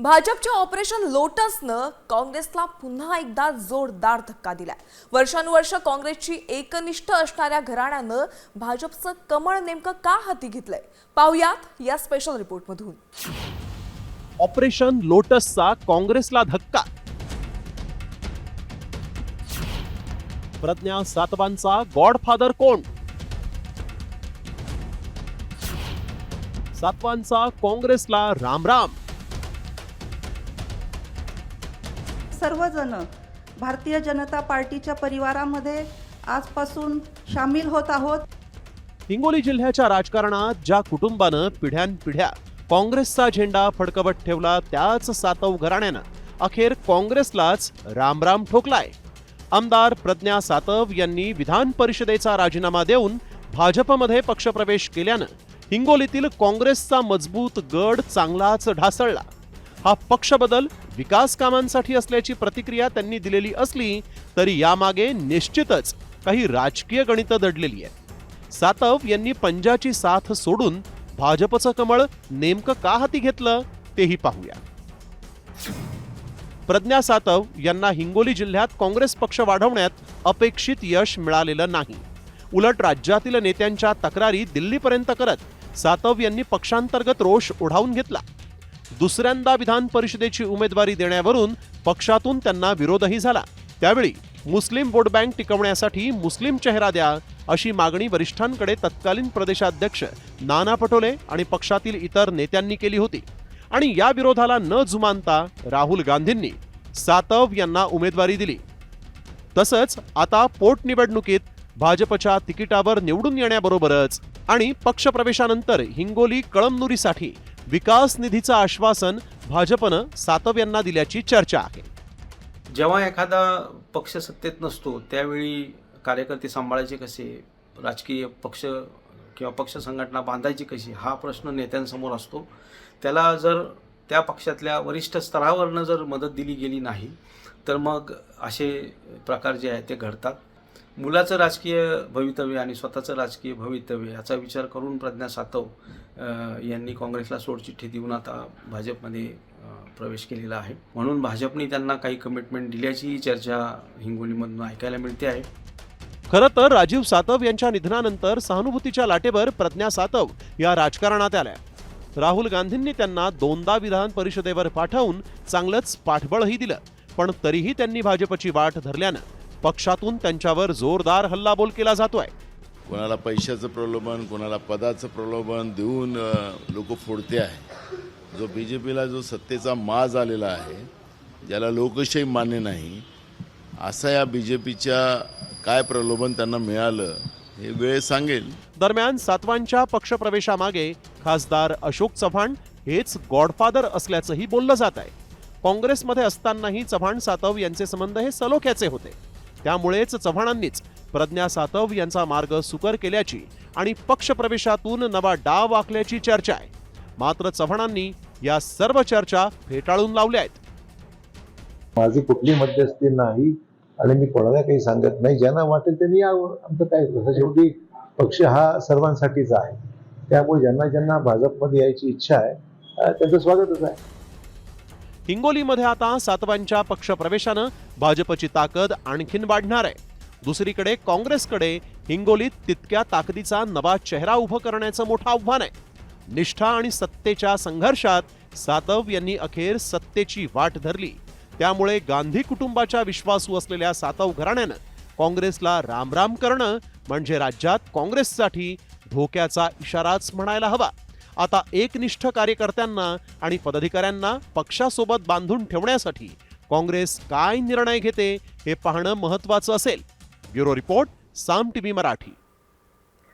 भाजपच्या ऑपरेशन लोटसनं काँग्रेसला पुन्हा एकदा जोरदार धक्का दिलाय. वर्षानुवर्ष काँग्रेसची एकनिष्ठ असणाऱ्या घराण्यानं भाजपचं कमळ नेमकं का हाती घेतलंय? पाहुयात या स्पेशल रिपोर्टमधून ऑपरेशन लोटसचा काँग्रेसला धक्का. प्रज्ञा सातवांचा गॉडफादर कोण? सातवांचा काँग्रेसला रामराम. सर्वजण भारतीय जनता पार्टीच्या परिवारामध्ये आजपासून सामील होत आहोत. हिंगोली जिल्ह्याच्या राजकारणात ज्या कुटुंबानं पिढ्यानपिढ्या काँग्रेसचा झेंडा फडकवत ठेवला त्याच सातव घराण्यानं अखेर काँग्रेसलाच रामराम ठोकलाय. आमदार प्रज्ञा सातव यांनी विधान परिषदेचा राजीनामा देऊन भाजपमध्ये पक्षप्रवेश केल्यानं हिंगोलीतील काँग्रेसचा मजबूत गड चांगलाच ढासळला. हा पक्ष बदल विकास कामांसाठी असल्याची प्रतिक्रिया त्यांनी दिलेली असली तरी यामागे निश्चितच काही राजकीय गणितं दडलेली आहेत. सातव यांनी पंजाची साथ सोडून भाजपचं कमळ नेमकं का हाती घेतलं तेही पाहूया. प्रज्ञा सातव यांना हिंगोली जिल्ह्यात काँग्रेस पक्ष वाढवण्यात अपेक्षित यश मिळालेलं नाही. उलट राज्यातील नेत्यांच्या तक्रारी दिल्लीपर्यंत करत सातव यांनी पक्षांतर्गत रोष ओढावून घेतला. दुसऱ्यांदा विधान परिषदेची उमेदवारी देण्यावरून पक्षातून त्यांना विरोधही झाला. त्यावेळी मुस्लिम वोट बँक टिकवण्यासाठी मुस्लिम चेहरा द्या अशी मागणी वरिष्ठांकडे तत्कालीन प्रदेशाध्यक्ष नाना पटोले आणि पक्षातील इतर नेत्यांनी केली होती. आणि या विरोधाला न जुमानता राहुल गांधींनी सातव यांना उमेदवारी दिली. तसंच आता पोटनिवडणुकीत भाजपच्या तिकिटावर निवडून येण्याबरोबरच आणि पक्षप्रवेशानंतर हिंगोली कळमनुरीसाठी विकास निधीचं आश्वासन भाजपनं सातव यांना दिल्याची चर्चा आहे. जेव्हा एखादा पक्ष सत्तेत नसतो त्यावेळी कार्यकर्ते सांभाळायचे कसे? राजकीय पक्ष किंवा पक्ष संघटना बांधायची कशी? हा प्रश्न नेत्यांसमोर असतो. त्याला जर त्या पक्षातल्या वरिष्ठ स्तरावरनं जर मदत दिली गेली नाही तर मग असे प्रकार जे आहेत ते घडतात. मुलाचं राजकीय भवितव्य आणि स्वतःचं राजकीय भवितव्य याचा विचार करून प्रज्ञा सातव यांनी काँग्रेसला सोडचिठ्ठी देऊन आता भाजपमध्ये प्रवेश केलेला आहे. म्हणून भाजपने त्यांना काही कमिटमेंट दिल्याचीही चर्चा हिंगोलीमधून ऐकायला मिळते आहे. खरं तर राजीव सातव यांच्या निधनानंतर सहानुभूतीच्या लाटेवर प्रज्ञा सातव या राजकारणात आल्या. राहुल गांधींनी त्यांना दोनदा विधान परिषदेवर पाठवून चांगलंच पाठबळही दिलं पण तरीही त्यांनी भाजपची वाट धरल्यानं पक्षातून त्यांच्यावर जोरदार हल्लाबोल केला जातोय. कोणाला पैशाचं प्रलोभन कोणाला पदाचं प्रलोभन देऊन लोक फोडते आहे. जो बी जे पीला जो सत्तेचा माज आलेला आहे ज्याला लोकशाही मान्य नाही असा या बी जे पीच्या काय प्रलोभन त्यांना मिळालं हे वेळ सांगेल. दरम्यान सातवांच्या पक्षप्रवेशामागे खासदार अशोक चव्हाण हेच गॉडफादर असल्याचंही बोललं जात आहे काँग्रेसमध्ये असतानाही चव्हाण सातव यांचे संबंध हे सलोख्याचे होते. त्यामुळेच चव्हाणांनीच प्रज्ञा सातव यांचा मार्ग सुकर केल्याची आणि पक्षप्रवेशातून नवा डाव आखल्याची चर्चा आहे. मात्र चव्हाणांनी या सर्व चर्चा फेटाळून लावल्या आहेत. माझी कुठली मध्यस्थी नाही आणि मी कोणाला काही सांगत नाही. ज्यांना वाटेल त्यांनी यावं. आमचं काय तसं शेवटी पक्ष हा सर्वांसाठीच आहे. त्यामुळे ज्यांना ज्यांना भाजपमध्ये यायची इच्छा आहे त्यांचं स्वागतच आहे. हिंगोलीमध्ये आता सातवांच्या पक्षप्रवेशानं भाजपची ताकद आणखीन वाढणार आहे. दुसरीकडे काँग्रेसकडे हिंगोलीत तितक्या ताकदीचा नवा चेहरा उभं करण्याचं मोठं आव्हान आहे. निष्ठा आणि सत्तेच्या संघर्षात सातव यांनी अखेर सत्तेची वाट धरली. त्यामुळे गांधी कुटुंबाच्या विश्वासू असलेल्या सातव घराण्यानं काँग्रेसला रामराम करणं म्हणजे राज्यात काँग्रेससाठी धोक्याचा इशाराच म्हणायला हवा. आता एकनिष्ठ कार्यकर्त्यांना आणि पदाधिकाऱ्यांना पक्षासोबत बांधून ठेवण्यासाठी काँग्रेस काय निर्णय घेते हे पाहणं महत्वाचं असेल. Bureau report Saam TV Marathi.